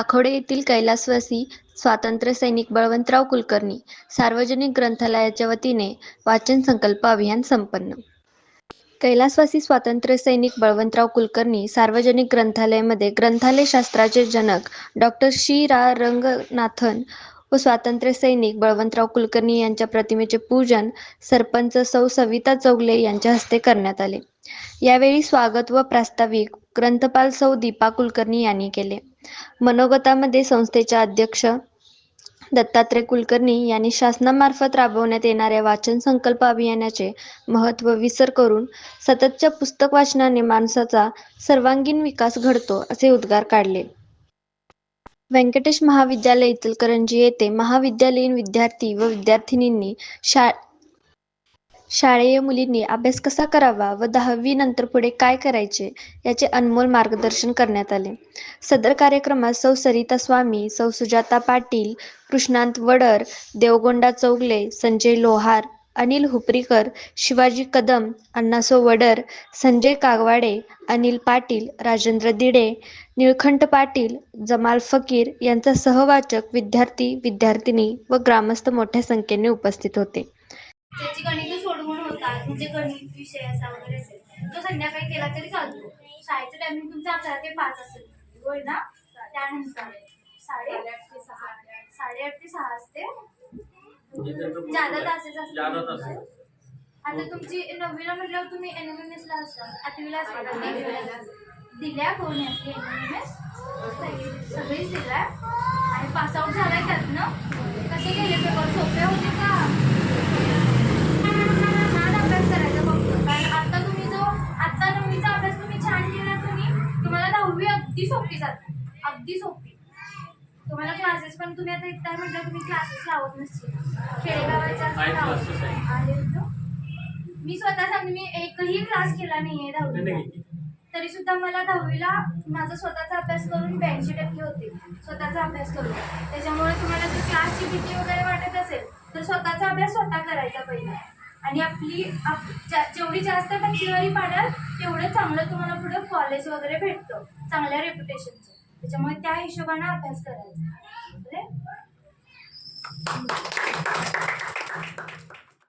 टाकोडे येथील कैलासवासी स्वातंत्र्य सैनिक बळवंतराव कुलकर्णी सार्वजनिक ग्रंथालयाच्या वतीने वाचन संकल्प अभियान संपन्न. कैलासवासी स्वातंत्र्य सैनिक बळवंतराव कुलकर्णी सार्वजनिक ग्रंथालयामध्ये ग्रंथालय शास्त्राचे जनक डॉक्टर श्री रा. रंगनाथन व स्वातंत्र्य सैनिक बळवंतराव कुलकर्णी यांच्या प्रतिमेचे पूजन सरपंच सौ सविता चौगले यांच्या हस्ते करण्यात आले. यावेळी स्वागत व प्रास्ताविक ग्रंथपाल सौ दीपा कुलकर्णी यांनी केले. मनोगतामध्ये संस्थेचे अध्यक्ष दत्तात्रय कुलकर्णी यांनी शासनामार्फत राबवण्यात येणाऱ्या वाचन संकल्प अभियानाचे महत्त्व विसर करून सततच्या पुस्तक वाचनाने माणसाचा सर्वांगीण विकास घडतो असे उद्गार काढले. व्यंकटेश महाविद्यालय इचलकरंजी येथे महाविद्यालयीन विद्यार्थी व विद्यार्थिनींनी शा शाळेय मुलींनी अभ्यास कसा करावा व दहावी नंतर पुढे काय करायचे याचे अनमोल मार्गदर्शन करण्यात आले. सदर कार्यक्रमात सौ सरिता स्वामी सौ सुजाता पाटील कृष्णांत वडर देवगोंडा चौगले संजय लोहार अनिल हुपरीकर शिवाजी कदम अण्णासो वडर संजय कागवाडे अनिल पाटील राजेंद्र दिडे निळखंठ पाटील जमाल फकीर यांचा सहवाचक विद्यार्थी विद्यार्थिनी व ग्रामस्थ मोठ्या संख्येने उपस्थित होते. म्हणजे गणित विषय असा वगैरे असेल. तो संध्याकाळी केला तरी चालतो. शाळेचं टायमिंग तुमचं अकरा ते पाच असेल. होय ना? त्यानंतर साडेआठ ते सहा. साडेआठ ते सहा असते. ज्यादा तासेच ज्यादा तास असतात आता तुमची नववीला म्हटल्यावर तुम्ही एन एम एम एस ला असता. आठवीला असता का? दिल्या कोण एन एम एस सगळीच दिल्या. आणि पासआउट झालाय त्यातनं. कसे गेले पेपर सोपे होते सोपी जाते अगदी सोपी. तुम्हाला क्लासेस पण तुम्ही आता इथं म्हटलं तुम्ही क्लासेस लावत नसतील खेडेगावाच्या? मी स्वतः सांगते मी एकही क्लास केला नाहीये दहावीला. तरी सुद्धा मला दहावीला माझा स्वतःचा अभ्यास करून ब्याऐंशी टक्के होते. स्वतःचा अभ्यास करून. त्याच्यामुळे तुम्हाला जर क्लासची भीती वगैरे वाटत असेल तर स्वतःचा अभ्यास स्वतः करायचा पहिला. आणि आपली आप- जा जेवढी जास्त टक्केवारी पाडाल तेवढं चांगलं तुम्हाला पुढे कॉलेज वगैरे भेटतं. चांगल्या रेप्युटेशनचं त्याच्यामुळे त्या हिशोबानं अभ्यास करायचा.